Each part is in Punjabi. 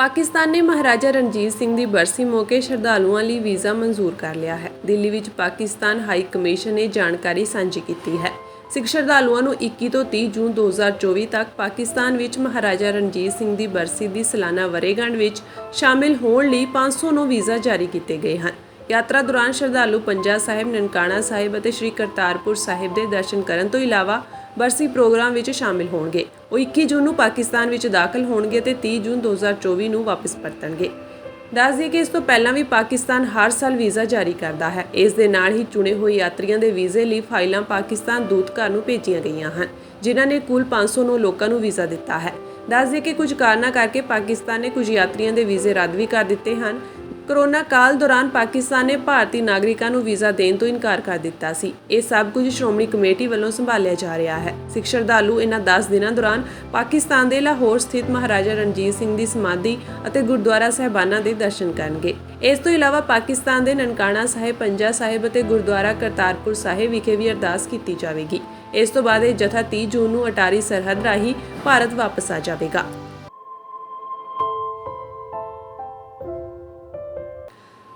ਪਾਕਿਸਤਾਨ ਨੇ ਮਹਾਰਾਜਾ ਰਣਜੀਤ ਸਿੰਘ ਦੀ ਬਰਸੀ ਮੌਕੇ ਸ਼ਰਧਾਲੂਆਂ ਲਈ ਵੀਜ਼ਾ ਮਨਜ਼ੂਰ ਕਰ ਲਿਆ ਹੈ। ਦਿੱਲੀ ਵਿੱਚ ਪਾਕਿਸਤਾਨ ਹਾਈ ਕਮਿਸ਼ਨ ਨੇ ਜਾਣਕਾਰੀ ਸਾਂਝੀ ਕੀਤੀ ਹੈ। ਸਿੱਖ ਸ਼ਰਧਾਲੂਆਂ ਨੂੰ 21 ਤੋਂ 30 ਜੂਨ 2024 ਤੱਕ ਪਾਕਿਸਤਾਨ ਵਿੱਚ ਮਹਾਰਾਜਾ ਰਣਜੀਤ ਸਿੰਘ ਦੀ ਬਰਸੀ ਦੀ ਸਾਲਾਨਾ ਵਰੇਗੰਢ ਵਿੱਚ ਸ਼ਾਮਿਲ ਹੋਣ ਲਈ 509 ਵੀਜ਼ਾ ਜਾਰੀ ਕੀਤੇ ਗਏ ਹਨ। ਯਾਤਰਾ ਦੌਰਾਨ ਸ਼ਰਧਾਲੂ ਪੰਜਾ ਸਾਹਿਬ, ਨਨਕਾਣਾ ਸਾਹਿਬ ਅਤੇ ਸ੍ਰੀ ਕਰਤਾਰਪੁਰ ਸਾਹਿਬ ਦੇ ਦਰਸ਼ਨ ਕਰਨ ਤੋਂ ਇਲਾਵਾ ਬਰਸੀ ਪ੍ਰੋਗਰਾਮ ਵਿੱਚ ਸ਼ਾਮਿਲ ਹੋਣਗੇ। ਉਹ 21 ਜੂਨ ਨੂੰ ਪਾਕਿਸਤਾਨ ਵਿੱਚ ਦਾਖਲ ਹੋਣਗੇ ਤੇ 30 ਜੂਨ 2024 ਨੂੰ ਵਾਪਸ ਪਰਤਣਗੇ। ਦੱਸ ਦਈਏ ਕਿ ਇਸ ਤੋਂ ਪਹਿਲਾਂ ਵੀ ਪਾਕਿਸਤਾਨ ਹਰ ਸਾਲ ਵੀਜ਼ਾ ਜਾਰੀ ਕਰਦਾ ਹੈ। ਇਸ ਦੇ ਨਾਲ ਹੀ ਚੁਣੇ ਹੋਏ ਯਾਤਰੀਆਂ ਦੇ ਵੀਜ਼ੇ ਲਈ ਫਾਈਲਾਂ ਪਾਕਿਸਤਾਨ ਦੂਤਘਰ ਨੂੰ ਭੇਜੀਆਂ ਗਈਆਂ ਹਨ, ਜਿਨ੍ਹਾਂ ਨੇ ਕੁੱਲ 509 ਲੋਕਾਂ ਨੂੰ ਵੀਜ਼ਾ ਦਿੱਤਾ ਹੈ। ਦੱਸ ਦਈਏ ਕਿ ਕੁਝ ਕਾਰਨਾਂ ਕਰਕੇ ਪਾਕਿਸਤਾਨ ਨੇ ਕੁਝ ਯਾਤਰੀਆਂ ਦੇ ਵੀਜ਼ੇ ਰੱਦ ਵੀ ਕਰ ਦਿੱਤੇ ਹਨ। ਕਰੋਨਾ ਕਾਲ ਦੌਰਾਨ ਪਾਕਿਸਤਾਨ ਨੇ ਭਾਰਤੀ ਨਾਗਰਿਕਾਂ ਨੂੰ ਵੀਜ਼ਾ ਦੇਣ ਤੋਂ ਇਨਕਾਰ ਕਰ ਦਿੱਤਾ ਸੀ। ਇਹ ਸਭ ਕੁਝ ਸ਼੍ਰੋਮਣੀ ਕਮੇਟੀ ਵੱਲੋਂ ਸੰਭਾਲਿਆ ਜਾ ਰਿਹਾ ਹੈ। ਸਿੱਖ ਸ਼ਰਧਾਲੂ ਇਹਨਾਂ 10 ਦਿਨਾਂ ਦੌਰਾਨ ਪਾਕਿਸਤਾਨ ਦੇ ਲਾਹੌਰ ਸਥਿਤ ਮਹਾਰਾਜਾ ਰਣਜੀਤ ਸਿੰਘ ਦੀ ਸਮਾਧੀ ਅਤੇ ਗੁਰਦੁਆਰਾ ਸਾਹਿਬਾਨਾਂ ਦੇ ਦਰਸ਼ਨ ਕਰਨਗੇ। ਇਸ ਤੋਂ ਇਲਾਵਾ ਪਾਕਿਸਤਾਨ ਦੇ ਨਨਕਾਣਾ ਸਾਹਿਬ, ਪੰਜਾ ਸਾਹਿਬ ਅਤੇ ਗੁਰਦੁਆਰਾ ਕਰਤਾਰਪੁਰ ਸਾਹਿਬ ਵਿਖੇ ਵੀ ਅਰਦਾਸ ਕੀਤੀ ਜਾਵੇਗੀ। ਇਸ ਤੋਂ ਬਾਅਦ ਇਹ ਜਥਾ 30 ਜੂਨ ਨੂੰ ਅਟਾਰੀ ਸਰਹੱਦ ਰਾਹੀਂ ਭਾਰਤ ਵਾਪਸ ਆ ਜਾਵੇਗਾ।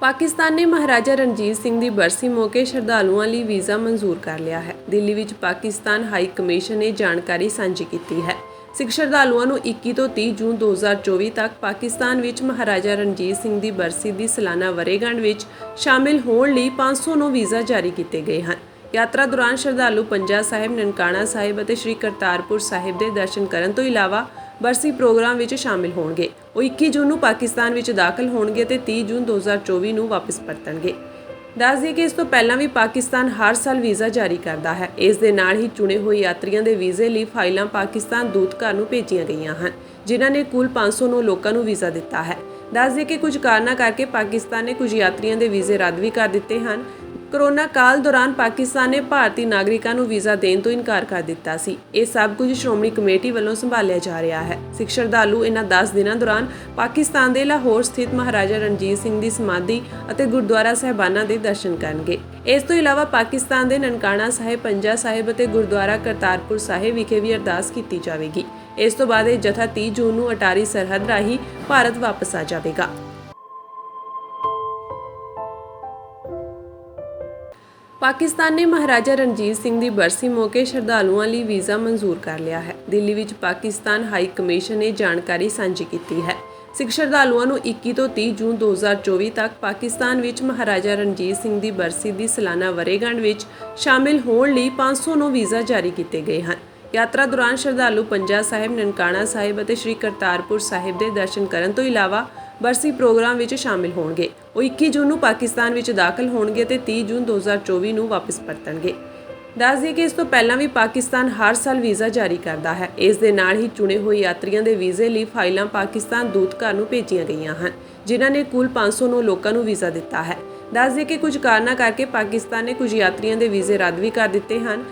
ਪਾਕਿਸਤਾਨ ਨੇ ਮਹਾਰਾਜਾ ਰਣਜੀਤ ਸਿੰਘ ਦੀ ਬਰਸੀ ਮੌਕੇ ਸ਼ਰਧਾਲੂਆਂ ਲਈ ਵੀਜ਼ਾ ਮਨਜ਼ੂਰ ਕਰ ਲਿਆ ਹੈ। ਦਿੱਲੀ ਵਿੱਚ ਪਾਕਿਸਤਾਨ ਹਾਈ ਕਮਿਸ਼ਨ ਨੇ ਜਾਣਕਾਰੀ ਸਾਂਝੀ ਕੀਤੀ ਹੈ। ਸਿੱਖ ਸ਼ਰਧਾਲੂਆਂ ਨੂੰ 21 ਤੋਂ 30 ਜੂਨ 2024 ਤੱਕ ਪਾਕਿਸਤਾਨ ਵਿੱਚ ਮਹਾਰਾਜਾ ਰਣਜੀਤ ਸਿੰਘ ਦੀ ਬਰਸੀ ਦੀ ਸਾਲਾਨਾ ਵਰੇਗੰਢ ਵਿੱਚ ਸ਼ਾਮਿਲ ਹੋਣ ਲਈ 509 ਵੀਜ਼ਾ ਜਾਰੀ ਕੀਤੇ ਗਏ ਹਨ। ਯਾਤਰਾ ਦੌਰਾਨ ਸ਼ਰਧਾਲੂ ਪੰਜਾ ਸਾਹਿਬ, ਨਨਕਾਣਾ ਸਾਹਿਬ ਅਤੇ ਸ੍ਰੀ ਕਰਤਾਰਪੁਰ ਸਾਹਿਬ ਦੇ ਦਰਸ਼ਨ ਕਰਨ ਤੋਂ ਇਲਾਵਾ ਬਰਸੀ ਪ੍ਰੋਗਰਾਮ ਵਿੱਚ ਸ਼ਾਮਿਲ ਹੋਣਗੇ। ਉਹ 21 ਜੂਨ ਨੂੰ ਪਾਕਿਸਤਾਨ ਵਿੱਚ ਦਾਖਲ ਹੋਣਗੇ ਤੇ 30 ਜੂਨ 2024 ਨੂੰ ਵਾਪਸ ਪਰਤਣਗੇ। ਦੱਸ ਦਈਏ ਕਿ ਇਸ ਤੋਂ ਪਹਿਲਾਂ ਵੀ ਪਾਕਿਸਤਾਨ ਹਰ ਸਾਲ ਵੀਜ਼ਾ ਜਾਰੀ ਕਰਦਾ ਹੈ। ਇਸ ਦੇ ਨਾਲ ਹੀ ਚੁਣੇ ਹੋਏ ਯਾਤਰੀਆਂ ਦੇ ਵੀਜ਼ੇ ਲਈ ਫਾਈਲਾਂ ਪਾਕਿਸਤਾਨ ਦੂਤਘਰ ਨੂੰ ਭੇਜੀਆਂ ਗਈਆਂ ਹਨ, ਜਿਨ੍ਹਾਂ ਨੇ ਕੁੱਲ 509 ਲੋਕਾਂ ਨੂੰ ਵੀਜ਼ਾ ਦਿੱਤਾ ਹੈ। ਦੱਸ ਦਈਏ ਕਿ ਕੁਝ ਕਾਰਨਾਂ ਕਰਕੇ ਪਾਕਿਸਤਾਨ ਨੇ ਕੁਝ ਯਾਤਰੀਆਂ ਦੇ ਵੀਜ਼ੇ ਰੱਦ ਵੀ ਕਰ ਦਿੱਤੇ ਹਨ। ਕਰੋਨਾ ਕਾਲ ਦੌਰਾਨ ਪਾਕਿਸਤਾਨ ਨੇ ਭਾਰਤੀ ਨਾਗਰਿਕਾਂ ਨੂੰ ਵੀਜ਼ਾ ਦੇਣ ਤੋਂ ਇਨਕਾਰ ਕਰ ਦਿੱਤਾ ਸੀ। ਇਹ ਸਭ ਕੁਝ ਸ਼੍ਰੋਮਣੀ ਕਮੇਟੀ ਵੱਲੋਂ ਸੰਭਾਲਿਆ ਜਾ ਰਿਹਾ ਹੈ। ਸਿੱਖ ਸ਼ਰਧਾਲੂ ਇਹਨਾਂ 10 ਦਿਨਾਂ ਦੌਰਾਨ ਪਾਕਿਸਤਾਨ ਦੇ ਲਾਹੌਰ ਸਥਿਤ ਮਹਾਰਾਜਾ ਰਣਜੀਤ ਸਿੰਘ ਦੀ ਸਮਾਧੀ ਅਤੇ ਗੁਰਦੁਆਰਾ ਸਾਹਿਬਾਨਾਂ ਦੇ ਦਰਸ਼ਨ ਕਰਨਗੇ। ਇਸ ਤੋਂ ਇਲਾਵਾ ਪਾਕਿਸਤਾਨ ਦੇ ਨਨਕਾਣਾ ਸਾਹਿਬ, ਪੰਜਾ ਸਾਹਿਬ ਅਤੇ ਗੁਰਦੁਆਰਾ ਕਰਤਾਰਪੁਰ ਸਾਹਿਬ ਵਿਖੇ ਵੀ ਅਰਦਾਸ ਕੀਤੀ ਜਾਵੇਗੀ। ਇਸ ਤੋਂ ਬਾਅਦ ਇਹ ਜਥਾ 30 ਜੂਨ ਨੂੰ ਅਟਾਰੀ ਸਰਹੱਦ ਰਾਹੀਂ ਭਾਰਤ ਵਾਪਸ ਆ ਜਾਵੇਗਾ। ਪਾਕਿਸਤਾਨ ਨੇ ਮਹਾਰਾਜਾ ਰਣਜੀਤ ਸਿੰਘ ਦੀ ਬਰਸੀ ਮੌਕੇ ਸ਼ਰਧਾਲੂਆਂ ਲਈ ਵੀਜ਼ਾ ਮਨਜ਼ੂਰ ਕਰ ਲਿਆ ਹੈ। ਦਿੱਲੀ ਵਿੱਚ ਪਾਕਿਸਤਾਨ ਹਾਈ ਕਮਿਸ਼ਨ ਨੇ ਜਾਣਕਾਰੀ ਸਾਂਝੀ ਕੀਤੀ ਹੈ। ਸਿੱਖ ਸ਼ਰਧਾਲੂਆਂ ਨੂੰ 21 ਤੋਂ 30 ਜੂਨ 2024 ਤੱਕ ਪਾਕਿਸਤਾਨ ਵਿੱਚ ਮਹਾਰਾਜਾ ਰਣਜੀਤ ਸਿੰਘ ਦੀ ਬਰਸੀ ਦੀ ਸਾਲਾਨਾ ਵਰੇਗੰਢ ਵਿੱਚ ਸ਼ਾਮਿਲ ਹੋਣ ਲਈ 509 ਵੀਜ਼ਾ ਜਾਰੀ ਕੀਤੇ ਗਏ ਹਨ। ਯਾਤਰਾ ਦੌਰਾਨ ਸ਼ਰਧਾਲੂ ਪੰਜਾ ਸਾਹਿਬ, ਨਨਕਾਣਾ ਸਾਹਿਬ ਅਤੇ ਸ੍ਰੀ ਕਰਤਾਰਪੁਰ ਸਾਹਿਬ ਦੇ ਦਰਸ਼ਨ ਕਰਨ ਤੋਂ ਇਲਾਵਾ ਬਰਸੀ ਪ੍ਰੋਗਰਾਮ ਵਿੱਚ ਸ਼ਾਮਿਲ ਹੋਣਗੇ। ਉਹ 21 ਜੂਨ ਨੂੰ ਪਾਕਿਸਤਾਨ ਵਿੱਚ ਦਾਖਲ ਹੋਣਗੇ ਤੇ 30 ਜੂਨ 2024 ਨੂੰ ਵਾਪਸ ਪਰਤਣਗੇ। ਦੱਸ ਦਈਏ ਕਿ ਇਸ ਤੋਂ ਪਹਿਲਾਂ ਵੀ ਪਾਕਿਸਤਾਨ ਹਰ ਸਾਲ ਵੀਜ਼ਾ ਜਾਰੀ ਕਰਦਾ ਹੈ। ਇਸ ਦੇ ਨਾਲ ਹੀ ਚੁਣੇ ਹੋਏ ਯਾਤਰੀਆਂ ਦੇ ਵੀਜ਼ੇ ਲਈ ਫਾਈਲਾਂ ਪਾਕਿਸਤਾਨ ਦੂਤਘਰ ਨੂੰ ਭੇਜੀਆਂ ਗਈਆਂ ਹਨ, ਜਿਨ੍ਹਾਂ ਨੇ ਕੁੱਲ 509 ਲੋਕਾਂ ਨੂੰ ਵੀਜ਼ਾ ਦਿੱਤਾ ਹੈ। ਦੱਸ ਦਈਏ ਕਿ ਕੁਝ ਕਾਰਨਾਂ ਕਰਕੇ ਪਾਕਿਸਤਾਨ ਨੇ ਕੁਝ ਯਾਤਰੀਆਂ ਦੇ ਵੀਜ਼ੇ ਰੱਦ ਵੀ ਕਰ ਦਿੱਤੇ ਹਨ।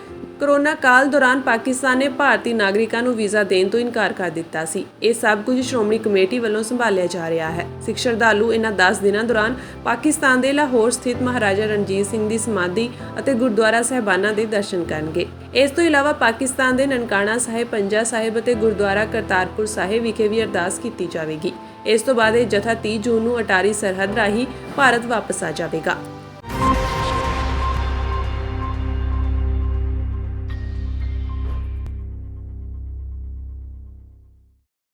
ਕਰੋਨਾ ਕਾਲ ਦੌਰਾਨ ਪਾਕਿਸਤਾਨ ਨੇ ਭਾਰਤੀ ਨਾਗਰਿਕਾਂ ਨੂੰ ਵੀਜ਼ਾ ਦੇਣ ਤੋਂ ਇਨਕਾਰ ਕਰ ਦਿੱਤਾ ਸੀ। ਇਹ ਸਭ ਕੁਝ ਸ਼੍ਰੋਮਣੀ ਕਮੇਟੀ ਵੱਲੋਂ ਸੰਭਾਲਿਆ ਜਾ ਰਿਹਾ ਹੈ। ਸਿੱਖ ਸ਼ਰਧਾਲੂ ਇਹਨਾਂ 10 ਦਿਨਾਂ ਦੌਰਾਨ ਪਾਕਿਸਤਾਨ ਦੇ ਲਾਹੌਰ ਸਥਿਤ ਮਹਾਰਾਜਾ ਰਣਜੀਤ ਸਿੰਘ ਦੀ ਸਮਾਧੀ ਅਤੇ ਗੁਰਦੁਆਰਾ ਸਾਹਿਬਾਨਾਂ ਦੇ ਦਰਸ਼ਨ ਕਰਨਗੇ। ਇਸ ਤੋਂ ਇਲਾਵਾ ਪਾਕਿਸਤਾਨ ਦੇ ਨਨਕਾਣਾ ਸਾਹਿਬ, ਪੰਜਾ ਸਾਹਿਬ ਅਤੇ ਗੁਰਦੁਆਰਾ ਕਰਤਾਰਪੁਰ ਸਾਹਿਬ ਵਿਖੇ ਵੀ ਅਰਦਾਸ ਕੀਤੀ ਜਾਵੇਗੀ। ਇਸ ਤੋਂ ਬਾਅਦ ਇਹ ਜਥਾ 30 ਜੂਨ ਨੂੰ ਅਟਾਰੀ ਸਰਹੱਦ ਰਾਹੀਂ ਭਾਰਤ ਵਾਪਸ ਆ ਜਾਵੇਗਾ।